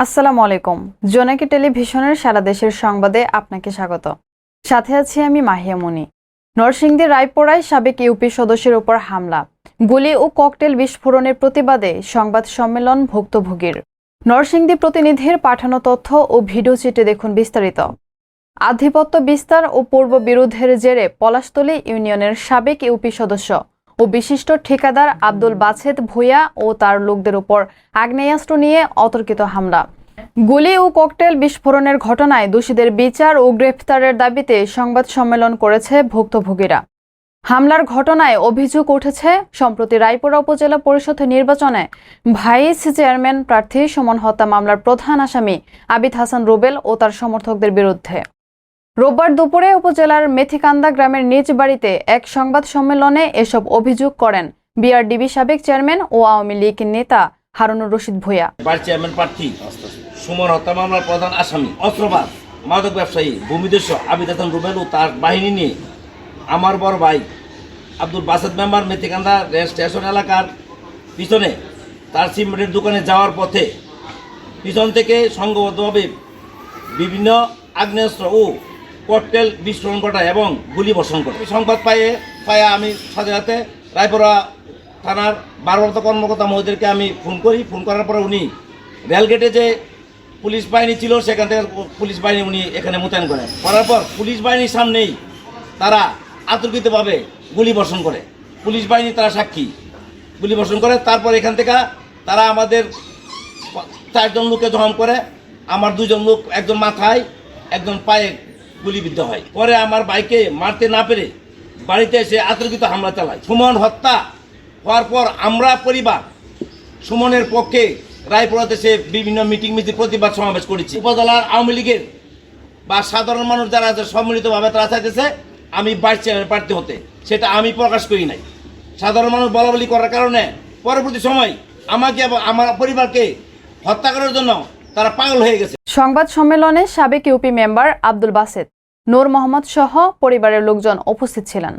আসসালামু আলাইকুম। জোনাকি টেলিভিশনের সারা দেশের সংবাদে আপনাকে স্বাগত। সাথে আছি আমি মাহিয়া মুনি। নরসিংদীর রায়পুরায় সাবেক ইউপি সদস্যের উপর হামলা, গুলি ও ককটেল বিস্ফোরণের প্রতিবাদে সংবাদ সম্মেলন ভুক্তভোগীর। নরসিংদী প্রতিনিধির পাঠানো তথ্য ও ভিডিও চিটে দেখুন বিস্তারিত। আধিপত্য বিস্তার ও পূর্ব বিরোধের জেরে পলাশতলী ইউনিয়নের সাবেক ইউপি সদস্য ও বিশিষ্ট ঠিকাদার আব্দুল বাছেদ ভূঁইয়া ও তার লোকদের উপর আগ্নেয়াস্ত্র নিয়ে অতর্কিত হামলা। গুলি ও ককটেল বিস্ফোরণের ঘটনায় দোষীদের বিচার ও গ্রেফতারের দাবিতে সংবাদ সম্মেলন করেছে ভুক্তভোগীরা। হামলার ঘটনায় অভিযোগ উঠেছে, সম্প্রতি রায়পুরা উপজেলা পরিষদ নির্বাচনে ভাইস চেয়ারম্যান প্রার্থী সুমন হত্যা মামলার প্রধান আসামি আবিদ হাসান রুবেল ও তার সমর্থকদের বিরুদ্ধে। রোববার দুপুরে উপজেলার মেথিকান্দা গ্রামের নিজ বাড়িতে এক সংবাদ সম্মেলনে এসব অভিযোগ করেন বিআরডিবি সাবেক চেয়ারম্যান ও আওয়ামী লীগ নেতা হারুনুর রশিদ ভূঁইয়া। ভাইস চেয়ারম্যান প্রার্থী সুমন হত্যা মামলার প্রধান আসামি অস্ত্রবাদ মাদক ব্যবসায়ী, ভূমিদস্য আবিদ হাসান রুবেল ও তার বাহিনী নিয়ে আমার বড় ভাই Abdul Basad member Methikanda rail station এলাকার পিছনে তার সিমেন্টের দোকানে যাওয়ার পথে পিছন থেকে সংঘবদ্ধভাবে বিভিন্ন আগ্নেয়াস্ত্র ও ককটেল বিস্ফোরণ ঘটায় এবং গুলি বর্ষণ করে। সংবাদ পাইয়ে পায়ে আমি সাথে সাথে রায়পুরা থানার ভারপ্রাপ্ত কর্মকর্তা মহোদয়কে আমি ফোন করি। ফোন করার পরে উনি রেলগেটে যে পুলিশ বাহিনী ছিল, সেখান থেকে পুলিশ বাহিনী উনি এখানে মোতায়েন করেন করার পর পুলিশ বাহিনীর সামনেই তারা আতঙ্কিতভাবে গুলি বর্ষণ করে। পুলিশ বাহিনী তারা সাক্ষী। গুলি বর্ষণ করে, তারপর এখান থেকে তারা আমাদের চারজন লোককে জখম করে। আমার দুজন লোক একজন মাথায়, একজন পায়ে গুলিবিদ্ধ হয়। পরে আমার বাইকে মারতে না পেরে বাড়িতে এসে আতর্কিত হামলা চালায়। সুমন হত্যা হওয়ার পর আমরা পরিবার সুমনের পক্ষে রায়পুরাতে সে বিভিন্ন মিটিং মিটিং প্রতিবাদ সমাবেশ করেছি। উপজেলার আওয়ামী লীগের বা সাধারণ মানুষ যারা আছে, সম্মিলিতভাবে তারা চাইতেছে আমি ভাইস চেয়ারম্যান প্রার্থী হতে। সেটা আমি প্রকাশ করি নাই। সাধারণ মানুষ বলা বলি করার কারণে পরবর্তী সময় আমাকে এবং আমার পরিবারকে হত্যা করার জন্য তারা পাগল হয়ে গেছে। সংবাদ সম্মেলনে সাবেক ইউপি মেম্বার আব্দুল বাসেদ। নূর মোহাম্মদ সহ পরিবারের লোকজন উপস্থিত ছিলেন।